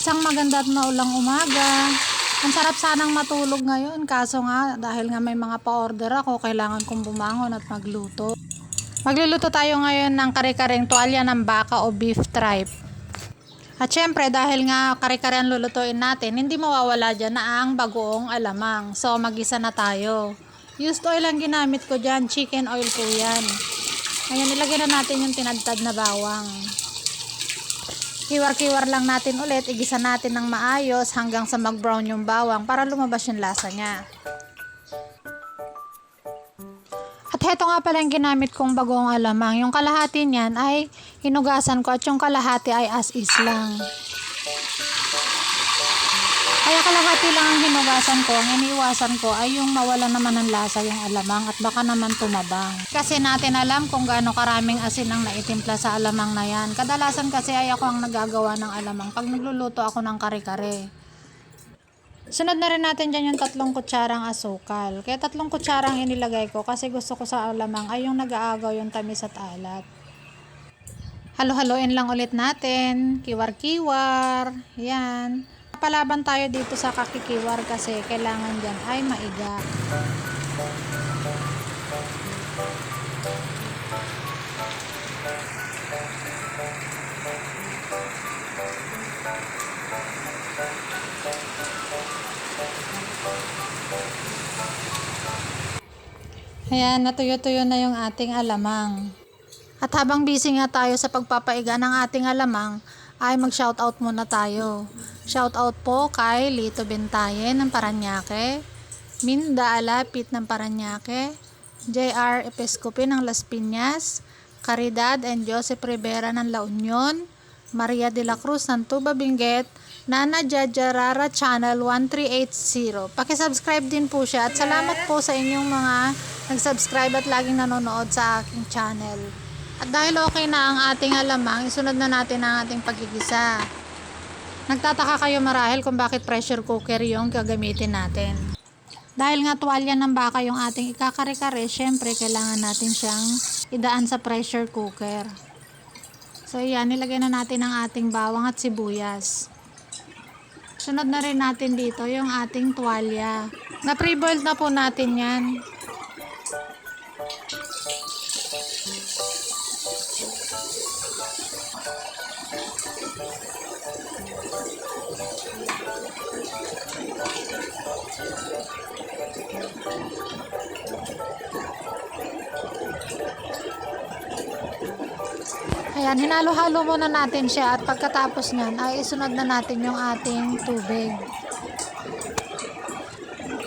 Isang maganda at maulang umaga. Ang sarap sanang matulog ngayon kaso nga dahil nga may mga pa-order ako kailangan kong bumangon at magluto. Magluluto tayo ngayon ng kare-kareng tuwalya ng baka o beef tripe. At syempre dahil nga kare-kare ang lulutuin natin, hindi mawawala dyan na ang bagoong alamang. So magisa na tayo. Used oil ang ginamit ko dyan, chicken oil po yan. Ngayon ilagay na natin yung tinadtad na bawang. Kiwar-kiwar lang natin ulit, igisa natin ng maayos hanggang sa mag-brown yung bawang para lumabas yung lasa niya. At heto nga pala yung ginamit kong bagong alamang. Yung kalahati niyan ay hinugasan ko at yung kalahati ay as is lang. Kaya kalahati lang ang hinugasan ko. Ang iniiwasan ko ay yung mawala naman ng lasa yung alamang at baka naman tumabang. Kasi natin alam kung gaano karaming asin ang naitimpla sa alamang na yan. Kadalasan kasi ay ako ang nagagawa ng alamang pag nagluluto ako ng kare-kare. Sunod na rin natin dyan yung tatlong kutsarang asukal. Kaya tatlong kutsarang inilagay ko kasi gusto ko sa alamang ay yung nag-aagaw yung tamis at alat. Halo-haloin lang ulit natin. Kiwar-kiwar. Yan. Palaban tayo dito sa kakikiwar kasi kailangan dyan ay maiga. Ayan, natuyo-tuyo na yung ating alamang. At habang busy nga tayo sa pagpapaiga ng ating alamang, ay mag-shoutout muna tayo. Shoutout po kay Lito Bentayen ng Paranaque, Minda Alapit ng Paranaque, JR Episcopi ng Las Piñas, Caridad and Joseph Rivera ng La Union, Maria de la Cruz ng Tuba Benguet, Nana Jajarara Channel 1380. Pakisubscribe din po siya at salamat po sa inyong mga nag-subscribe at laging nanonood sa aking channel. At dahil okay na ang ating alamang, isunod na natin ang ating pagigisa. Nagtataka kayo marahil kung bakit pressure cooker yung gagamitin natin. Dahil nga tuwalya ng baka yung ating ikakare-kare, syempre kailangan natin siyang idaan sa pressure cooker. So yan, nilagay na natin ang ating bawang at sibuyas. Sunod na rin natin dito yung ating tuwalya. Na pre-boiled na po natin yan. Ayan, hinalo-halo muna natin siya at pagkatapos niyan ay isunod na natin yung ating tubig.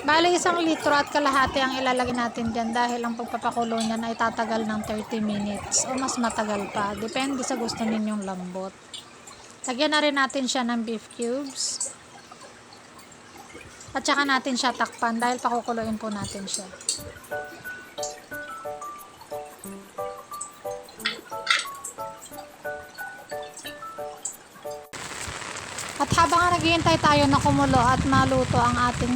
Bali, isang litro at kalahati ang ilalagay natin dyan dahil ang pagpapakulo niyan ay tatagal ng 30 minutes o mas matagal pa. Depende sa gusto ninyong lambot. Lagyan na rin natin siya ng beef cubes. At saka natin siya takpan dahil pakukuloyin po natin siya. At habang naghihintay tayo na kumulo at maluto ang ating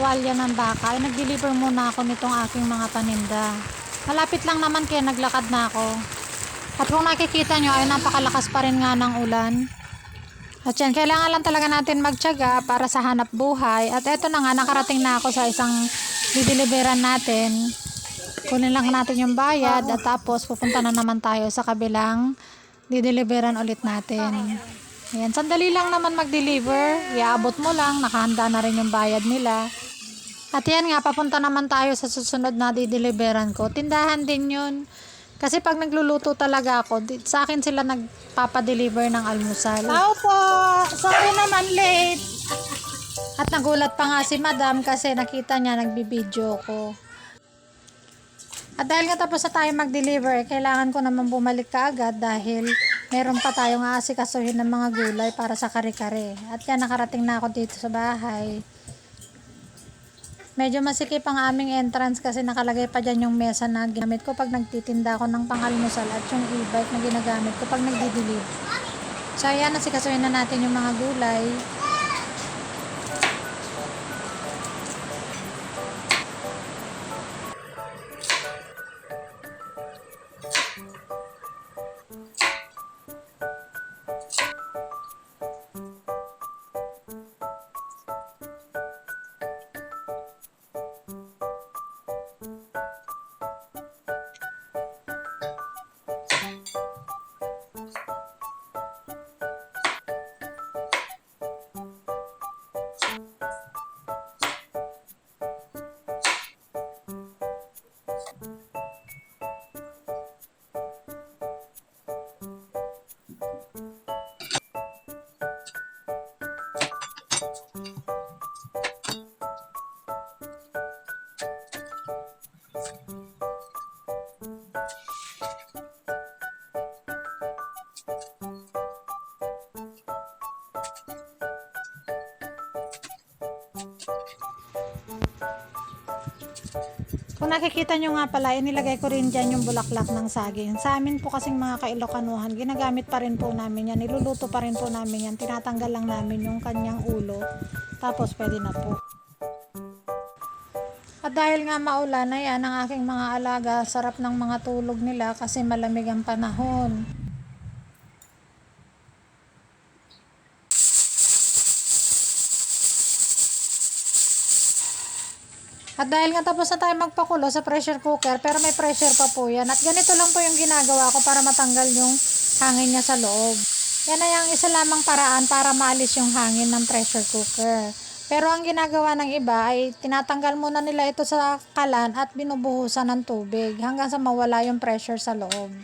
tuwalya ng baka, ay nag-deliver muna ako nitong aking mga paninda. Malapit lang naman kaya naglakad na ako. At kung nakikita nyo ay napakalakas pa rin nga ng ulan. At yan, kailangan lang talaga natin magtyaga para sa hanap buhay. At eto na nga, nakarating na ako sa isang dideliveran natin. Kunin lang natin yung bayad at tapos pupunta na naman tayo sa kabilang dideliveran ulit natin. Ayan, sandali lang naman mag-deliver. Iaabot mo lang, nakahanda na rin yung bayad nila. At yan nga, papunta naman tayo sa susunod na dideliveran ko. Tindahan din yun. Kasi pag nagluluto talaga ako, sa akin sila nagpapadeliver ng almusal. Tao po! Sorry naman late! At nagulat pa nga si madam kasi nakita niya nagbibideo ko. At dahil nga tapos na tayo mag-deliver, kailangan ko naman bumalik ka agad dahil meron pa tayong aasikasuhin ng mga gulay para sa kare-kare. At yan, nakarating na ako dito sa bahay. Medyo masikip ang aming entrance kasi nakalagay pa dyan yung mesa na ginamit ko pag nagtitinda ako ng pangalmusal at yung e-bike na ginagamit ko pag nagdi-deliver. So ayan, nasikasuhin na natin yung mga gulay. Kung nakikita nyo nga pala, inilagay ko rin dyan yung bulaklak ng saging. Sa amin po kasing mga kailokanuhan, ginagamit pa rin po namin yan. Niluluto pa rin po namin yan. Tinatanggal lang namin yung kanyang ulo. Tapos pwede na po. At dahil nga maulan na yan, ang aking mga alaga, sarap ng mga tulog nila kasi malamig ang panahon. At dahil nga tapos na tayo magpakulo sa pressure cooker, pero may pressure pa po yan. At ganito lang po yung ginagawa ko para matanggal yung hangin niya sa loob. Yan ay ang isa lamang paraan para maalis yung hangin ng pressure cooker. Pero ang ginagawa ng iba ay tinatanggal muna nila ito sa kalan at binubuhusan ng tubig hanggang sa mawala yung pressure sa loob.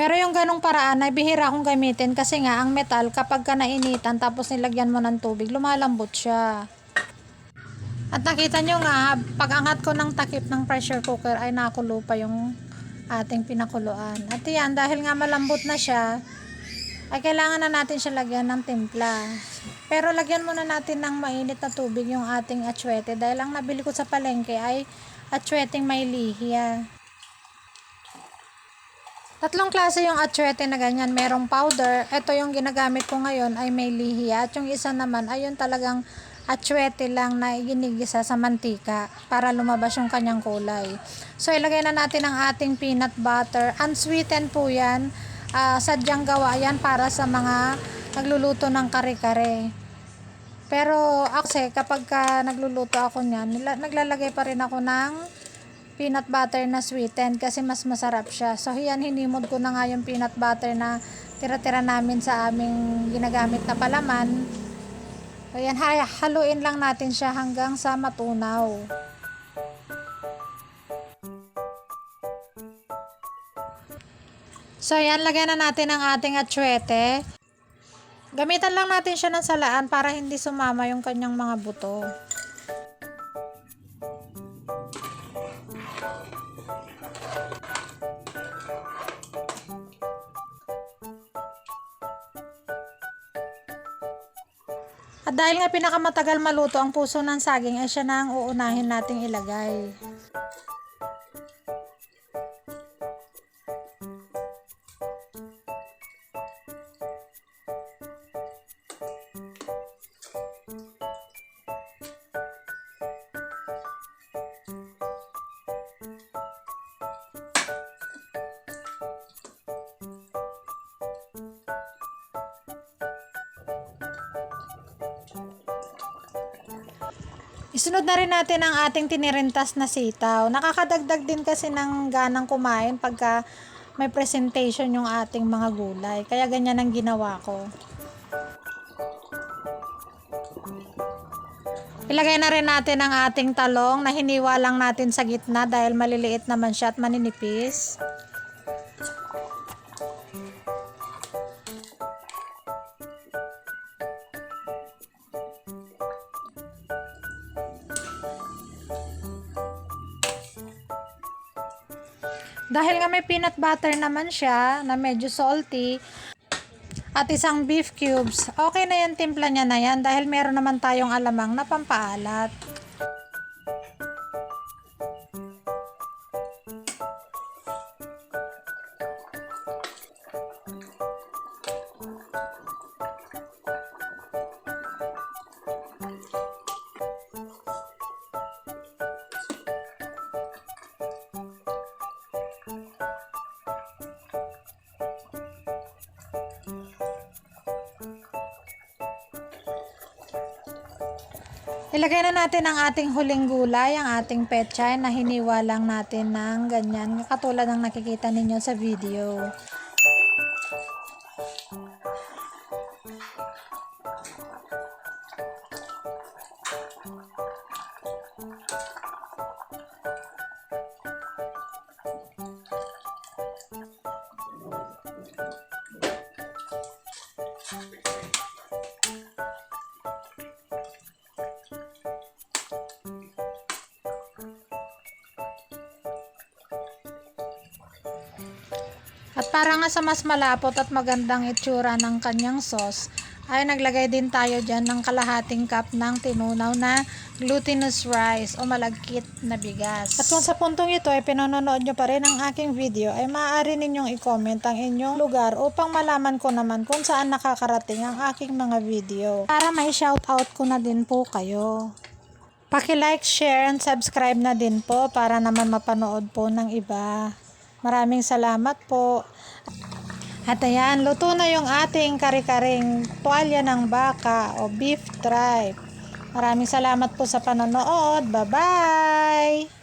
Pero yung ganong paraan ay bihira akong gamitin kasi nga ang metal kapag ka nainitan tapos nilagyan mo ng tubig, lumalambot siya. At nakita nyo nga, pag angat ko ng takip ng pressure cooker ay nakulo pa yung ating pinakuluan. At yan, dahil nga malambot na siya, ay kailangan na natin siya lagyan ng timpla. Pero lagyan muna natin ng mainit na tubig yung ating atsuete dahil ang nabili ko sa palengke ay atsueteng may lihiya. Tatlong klase yung atsuete na ganyan. Merong powder. Ito yung ginagamit ko ngayon ay may lihiya. At yung isa naman ay yung talagang atsuete lang na ginigisa sa mantika para lumabas yung kanyang kulay. So ilagay na natin ang ating peanut butter. Unsweetened po yan. Ah, sadyang gawa yan para sa mga nagluluto ng kare-kare. Pero ako kasi kapag ka nagluluto ako niyan, naglalagay pa rin ako ng peanut butter na sweetened kasi mas masarap siya. So yan, hinimod ko na nga yung peanut butter na tira-tira namin sa aming ginagamit na palaman. So yan, ha- haluin lang natin siya hanggang sa matunaw. So yan, lagyan na natin ang ating atsuete. Gamitan lang natin siya ng salaan para hindi sumama yung kanyang mga buto. At dahil nga pinakamatagal maluto ang puso ng saging ay siya na ang uunahin nating ilagay. Isunod na rin natin ang ating tinirintas na sitaw. Nakakadagdag din kasi ng ganang kumain pagka may presentation yung ating mga gulay. Kaya ganyan ang ginawa ko. Ilagay na rin natin ang ating talong na hiniwa lang natin sa gitna dahil maliliit naman siya at maninipis. Dahil nga may peanut butter naman siya na medyo salty at isang beef cubes, okay na yan timpla niya na yan dahil meron naman tayong alamang na pampaalat. Ilagay na natin ang ating huling gulay, ang ating pechay na hiniwa lang natin ng ganyan, katulad ng nakikita ninyo sa video. At para nga sa mas malapot at magandang itsura ng kanyang sauce, ay naglagay din tayo dyan ng kalahating cup ng tinunaw na glutinous rice o malagkit na bigas. At kung sa puntong ito ay pinononood nyo pa rin ang aking video ay maaari ninyong i-comment ang inyong lugar upang malaman ko naman kung saan nakakarating ang aking mga video para may shoutout ko na din po kayo. Paki-like, share, and subscribe na din po para naman mapanood po ng iba. Maraming salamat po. At ayan, luto na yung ating kare-karing tuwalya ng baka o beef tripe. Maraming salamat po sa panonood. Bye-bye!